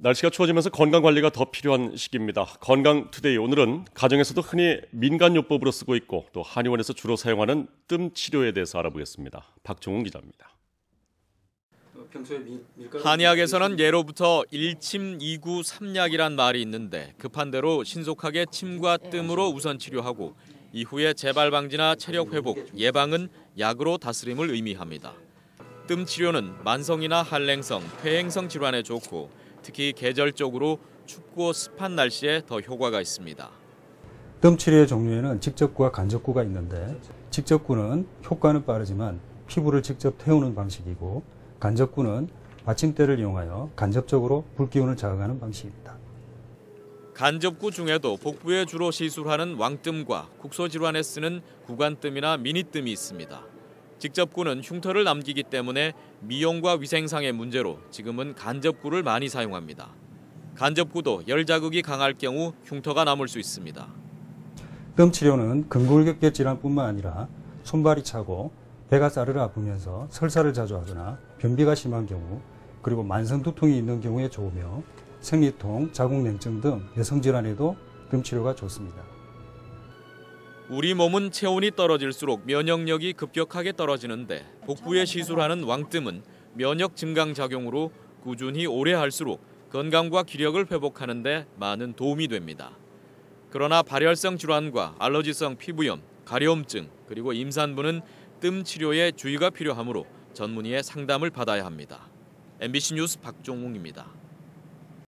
날씨가 추워지면서 건강 관리가 더 필요한 시기입니다. 건강 투데이 오늘은 가정에서도 흔히 민간 요법으로 쓰고 있고 또 한의원에서 주로 사용하는 뜸 치료에 대해서 알아보겠습니다. 박종훈 기자입니다. 한의학에서는 예로부터 일침, 이구, 삼약이란 말이 있는데 급한 대로 신속하게 침과 뜸으로 우선 치료하고 이후에 재발 방지나 체력 회복, 예방은 약으로 다스림을 의미합니다. 뜸 치료는 만성이나 한랭성, 폐행성 질환에 좋고 특히 계절적으로 춥고 습한 날씨에 더 효과가 있습니다. 뜸 치료의 종류에는 직접구와 간접구가 있는데 직접구는 효과는 빠르지만 피부를 직접 태우는 방식이고 간접구는 받침대를 이용하여 간접적으로 불기운을 자극하는 방식입니다. 간접구 중에도 복부에 주로 시술하는 왕뜸과 국소질환에 쓰는 구간뜸이나 미니뜸이 있습니다. 직접구는 흉터를 남기기 때문에 미용과 위생상의 문제로 지금은 간접구를 많이 사용합니다. 간접구도 열 자극이 강할 경우 흉터가 남을 수 있습니다. 뜸 치료는 근골격계 질환뿐만 아니라 손발이 차고 배가 싸르르 아프면서 설사를 자주 하거나 변비가 심한 경우 그리고 만성 두통이 있는 경우에 좋으며 생리통, 자궁냉증 등 여성 질환에도 뜸 치료가 좋습니다. 우리 몸은 체온이 떨어질수록 면역력이 급격하게 떨어지는데 복부에 시술하는 왕뜸은 면역 증강 작용으로 꾸준히 오래 할수록 건강과 기력을 회복하는 데 많은 도움이 됩니다. 그러나 발열성 질환과 알러지성 피부염, 가려움증, 그리고 임산부는 뜸 치료에 주의가 필요하므로 전문의의 상담을 받아야 합니다. MBC 뉴스 박종웅입니다.